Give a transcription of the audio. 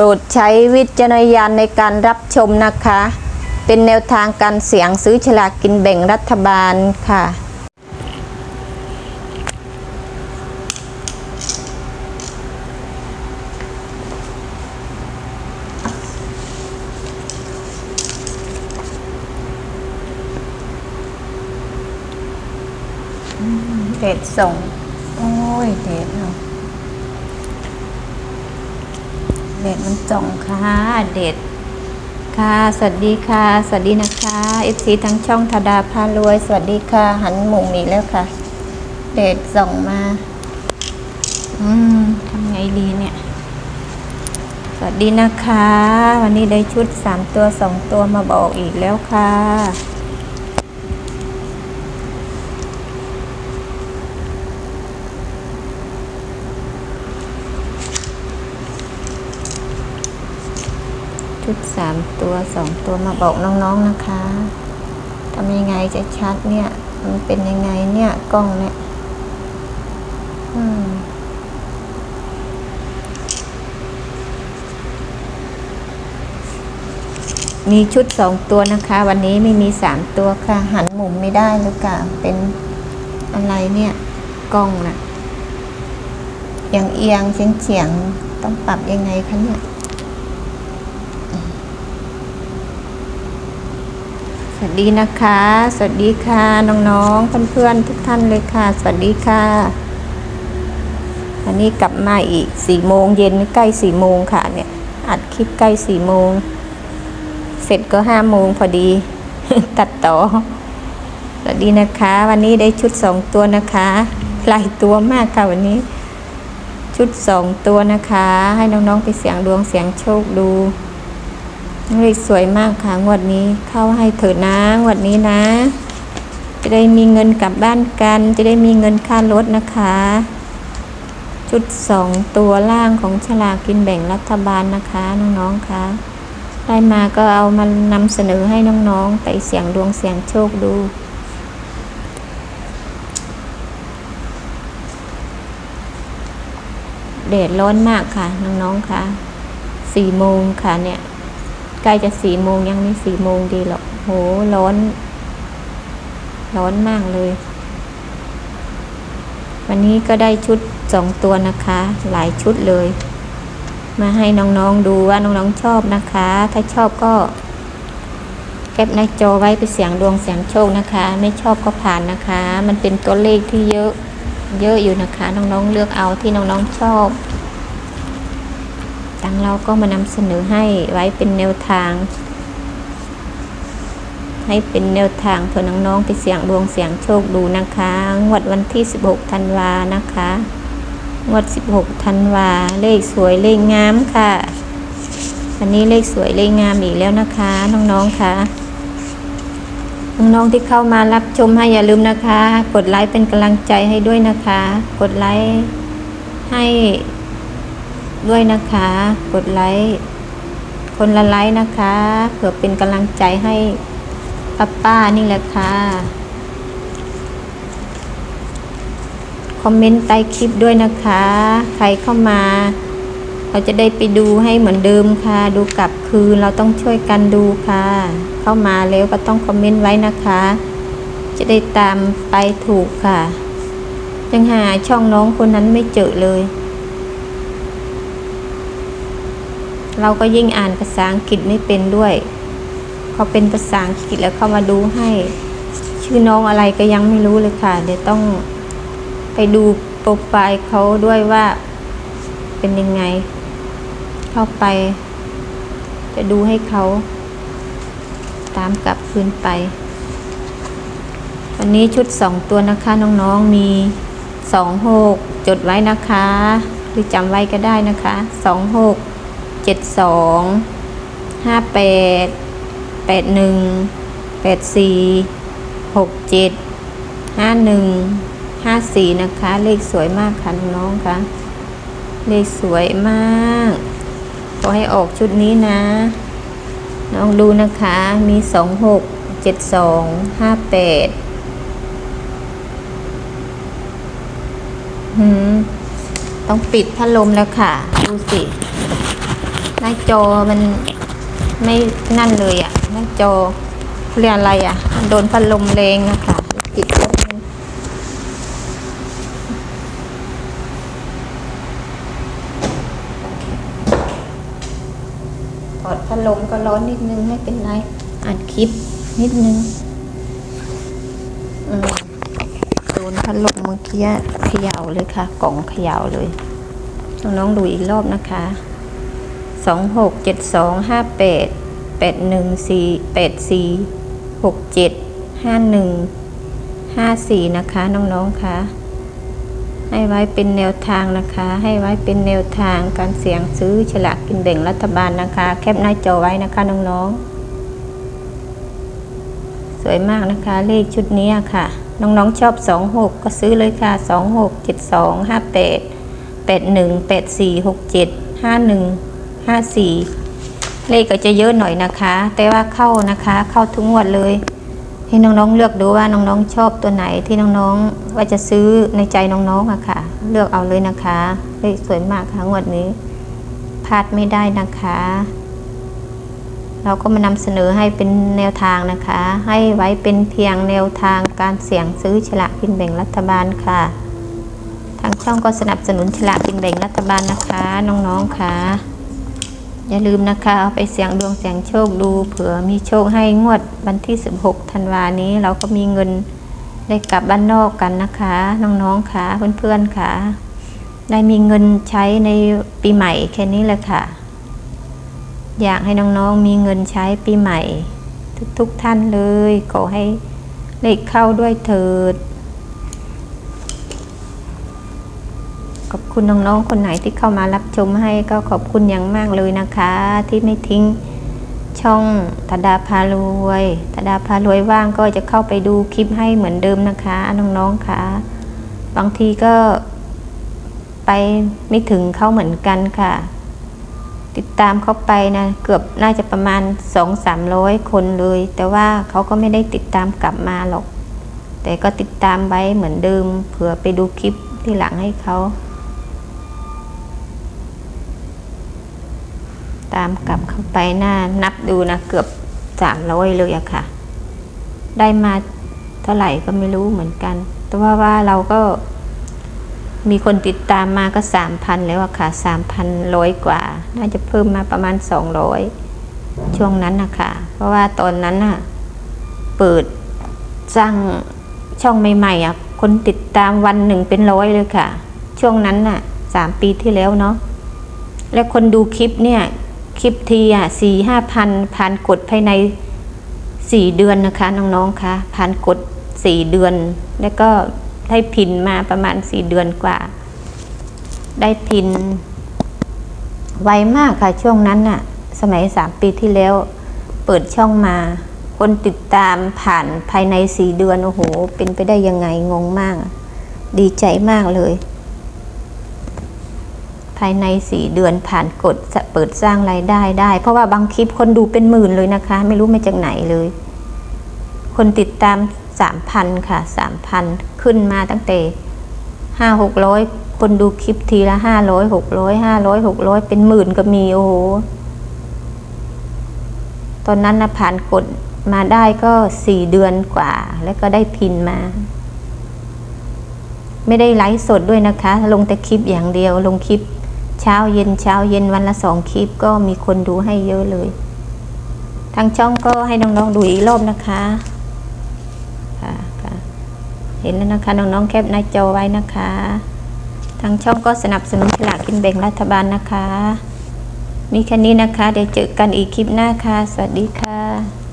รดใช้วิจารณญาณในการรับชมนะคะ เป็นแนวทางการเสียงซื้อฉลากกินแบ่งรัฐบาลค่ะ เด็ดส่ง โอ้ย เด็ดเนาะ เด็ดมันจ่องค่ะเด็ดค่ะสวัสดีค่ะ สวัสดีนะคะเอฟซีทั้งช่องธดาพารวย สวัสดีค่ะ หันมุงอีกแล้วค่ะ เด็ดส่งมา อืมทำไงดีเนี่ย สวัสดีนะคะ วันนี้ได้ชุดสามตัวสองตัวมาบอกอีกแล้วค่ะ ชุดสามตัวสองตัวมาบอกน้องๆนะคะทำยังไงจะชัดเนี่ย มันเป็นยังไงเนี่ยกล้องเนี่ยอืมมีชุดสองตัวนะคะ วันนี้ไม่มีสามตัวค่ะ หันมุมไม่ได้หรือเปล่าเป็นอะไรเนี่ยกล้องน่ะอย่างเอียงเฉียงเฉียงต้องปรับยังไงคะเนี่ย ส วัสดีนะคะ สวัสดีค่ะน้องๆเพื่อนๆทุกท่านเลยค่ะ สวัสดีค่ะวันนี้กลับมาอีกสี่โมงเย็นใกล้สี่โมงค่ะเนี่ย อัดคลิปใกล้สี่โมง เสร็จก็ห้าโมงพอดี ตัดต่อ สวัสดีนะคะ วันนี้ได้ชุดสองตัวนะคะหลายตัวมากค่ะวันนี้ ชุดสองตัวนะคะ ให้น้องๆไปเสียงดวงเสียงโชคดู เลขสวยมากค่ะ งวดนี้เข้าให้เถิดนะงวดนี้นะ จะได้มีเงินกลับบ้านกัน จะได้มีเงินค่ารถนะคะ ชุดสองตัวล่างของฉลากกินแบ่งรัฐบาลนะคะน้องๆคะได้มาก็เอามานำเสนอให้น้องๆไปเสียงดวงเสียงโชคดูแดดร้อนมากค่ะ น้องๆค่ะสี่โมงค่ะเนี่ย ใกล้จะสี่โมงยังไม่สี่โมงดีหรอกโหร้อน ร้อนมากเลย วันนี้ก็ได้ชุดสองตัวนะคะ หลายชุดเลย มาให้น้องๆดูว่าน้องๆชอบนะคะ ถ้าชอบก็แคปหน้าจอไว้ไปเสียงดวงเสียงโชคนะคะ ไม่ชอบก็ผ่านนะคะ มันเป็นตัวเลขที่เยอะ เยอะอยู่นะคะ น้องๆเลือกเอาที่น้องๆชอบ ทางเราก็มานำเสนอให้ไว้เป็นแนวทาง ให้เป็นแนวทางเพื่อน้องๆไปเสี่ยงดวงเสี่ยงโชคดูนะคะ งวดวันที่ 16 ธันวานะคะ งวด 16 ธันวา เลขสวยเลขงามค่ะวันนี้เลขสวยเลขงามอีกแล้วนะคะ น้องๆค่ะน้องๆที่เข้ามารับชมให้อย่าลืมนะคะ กดไลค์เป็นกำลังใจให้ด้วยนะคะ กดไลค์ให้ ด้วยนะคะ กดไลค์ คนละไลค์นะคะเผื่อเป็นกำลังใจให้ป้าป้านี่แหละค่ะ คอมเมนต์ใต้คลิปด้วยนะคะ ใครเข้ามา เราจะได้ไปดูให้เหมือนเดิมค่ะ ดูกลับคืนเราต้องช่วยกันดูค่ะ เข้ามาแล้วก็ต้องคอมเมนต์ไว้นะคะ จะได้ตามไปถูกค่ะ ยังหาช่องน้องคนนั้นไม่เจอเลย เราก็ยิ่งอ่านภาษาอังกฤษไม่เป็นด้วยเขาเป็นภาษาอังกฤษแล้วเข้ามาดูให้ ชื่อน้องอะไรก็ยังไม่รู้เลยค่ะ เดี๋ยวต้องไปดูโปรไฟล์เขาด้วยว่าเป็นยังไง เข้าไป จะดูให้เขา ตามกลับคืนไป วันนี้ชุดสองตัวนะคะน้องๆมีสองหกจดไว้นะคะ หรือจำไว้ก็ได้นะคะสองหก เจ็ดสองห้าแปดแปดหนึ่งแปดสี่หกเจ็ดห้าหนึ่งห้าสี่นะคะ เลขสวยมากค่ะน้องๆค่ะ เลขสวยมากขอให้ออกชุดนี้นะ น้องดูนะคะ มีสองหกเจ็ดสองห้าแปดต้องปิดพัดลมแล้วค่ะ ดูสิ หน้าจอมันไม่นั่นเลยอะ่ะหน้าจอเรียกอะไรอะ่ะ โดนพัดลมแรงนะคะปิดถอดพัดลมก็ร้อนนิดนึงไม่เป็นไรอัดคลิปนิดนึงโดนพัดลมเมื่อกี้เขย่าเลยค่ะ กล่องเขย่าเลยน้องๆดูอีกรอบนะคะ สองหกเจ็ดสองห้าแปดแปดหนึ่งสี่แปดสี่หกเจ็ดห้าหนึ่งห้าสี่นะคะน้องๆคะให้ไว้เป็นแนวทางนะคะ ให้ไว้เป็นแนวทางการเสี่ยงซื้อฉลากกินแบ่งรัฐบาลนะคะ แคปหน้าจอไว้นะคะน้องๆ สวยมากนะคะเลขชุดนี้ค่ะ น้องๆชอบสองหกก็ซื้อเลยค่ะสองหกเจ็ ดสองห้าแปดแปดหนึ่งแปดสี่หกเจ็ดห้าหนึ่งห้าสี่เลขก็จะเยอะหน่อยนะคะ แต่ว่าเข้านะคะ เข้าทุกงวดเลย ให้น้องๆเลือกดูว่าน้องๆชอบตัวไหนที่น้องๆว่าจะซื้อในใจน้องๆอะค่ะ เลือกเอาเลยนะคะเลขสวยมากค่ะงวดนี้พลาดไม่ได้นะคะ เราก็มานำเสนอให้เป็นแนวทางนะคะ ให้ไว้เป็นเพียงแนวทางการเสี่ยงซื้อฉลากกินแบ่งรัฐบาลค่ะทางช่องก็สนับสนุนฉลากกินแบ่งรัฐบาลนะคะ น้องๆค่ะ อย่าลืมนะคะ เอาไปเสียงดวงเสียงโชคดู เผื่อมีโชคให้งวดวันที่ 16 ธันวานี้ เราก็มีเงินได้กลับบ้านนอกกันนะคะ น้องๆค่ะเพื่อนๆค่ะ ได้มีเงินใช้ในปีใหม่แค่นี้แหละค่ะ อยากให้น้องๆมีเงินใช้ปีใหม่ ทุกๆท่านเลยขอให้เลขเข้าด้วยเถิด ขอบ คุณน้องๆคนไหนที่เข้ามารับชมให้ก็ขอบคุณอย่างมากเลยนะคะ ที่ไม่ทิ้งช่องธดาพารวยธดาพารวยว่างก็จะเข้าไปดูคลิปให้เหมือนเดิมนะคะน้องๆค่ะ บางทีก็ไปไม่ถึงเขาเหมือนกันค่ะ ติดตามเขาไปนะ เกือบน่าจะประมาณสองสามร้อยคนเลย แต่ว่าเขาก็ไม่ได้ติดตามกลับมาหรอก แต่ก็ติดตามไว้เหมือนเดิม เผื่อไปดูคลิปที่หลังให้เขา ตามกลับเข้าไปหน้านับดูนะเกือบสามร้อยเลยอะค่ะ ได้มาเท่าไหร่ก็ไม่รู้เหมือนกัน แต่ว่าว่าเราก็มีคนติดตามมาก็สามพันแล้วอะค่ะสามพันร้อยกว่า น่าจะเพิ่มมาประมาณสองร้อยช่วงนั้นนะคะเพราะว่าตอนนั้นน่ะเปิดสร้างช่องใหม่ๆอะคนติดตามวันหนึ่งเป็นร้อยเลยค่ะ ช่วงนั้นน่ะสามปีที่แล้วเนาะและคนดูคลิปเนี่ย คลิปทีอะสี่ห้าพันผ่านกดภายในสี่เดือนนะคะน้องๆคะผ่านกดสี่เดือน แล้วก็ได้พินมาประมาณสี่เดือนกว่า ได้พิน ไวมากค่ะช่วงนั้นน่ะ สมัยสามปีที่แล้ว เปิดช่องมา คนติดตามผ่านภายในสี่เดือน โอ้โห เป็นไปได้ยังไงงงมาก ดีใจมากเลย ภายในสี่เดือนผ่านกฎเปิดสร้างรายได้ได้ เพราะว่าบางคลิปคนดูเป็นหมื่นเลยนะคะ ไม่รู้มาจากไหนเลย คนติดตามสามพันค่ะสามพันขึ้นมาตั้งแต่ห้าหกร้อยคนดูคลิปทีละห้าร้อยหกร้อยห้าร้อยหกร้อยเป็นหมื่นก็มีโอ้โห ตอนนั้นนะผ่านกฎมาได้ก็สี่เดือนกว่า แล้วก็ได้พินมา ไม่ได้ไลฟ์สดด้วยนะคะ ลงแต่คลิปอย่างเดียวลงคลิป เช้าเย็นเช้าเย็นวันละสองคลิปก็มีคนดูให้เยอะเลย ทางช่องก็ให้น้องๆดูอีกรอบนะคะค่ะค่ะเห็นแล้วนะคะน้องๆแคปหน้าจอไว้นะคะ ทางช่องก็สนับสนุนฉลากกินแบ่งรัฐบาลนะคะ มีแค่นี้นะคะ เดี๋ยวเจอกันอีกคลิปหน้าค่ะ สวัสดีค่ะ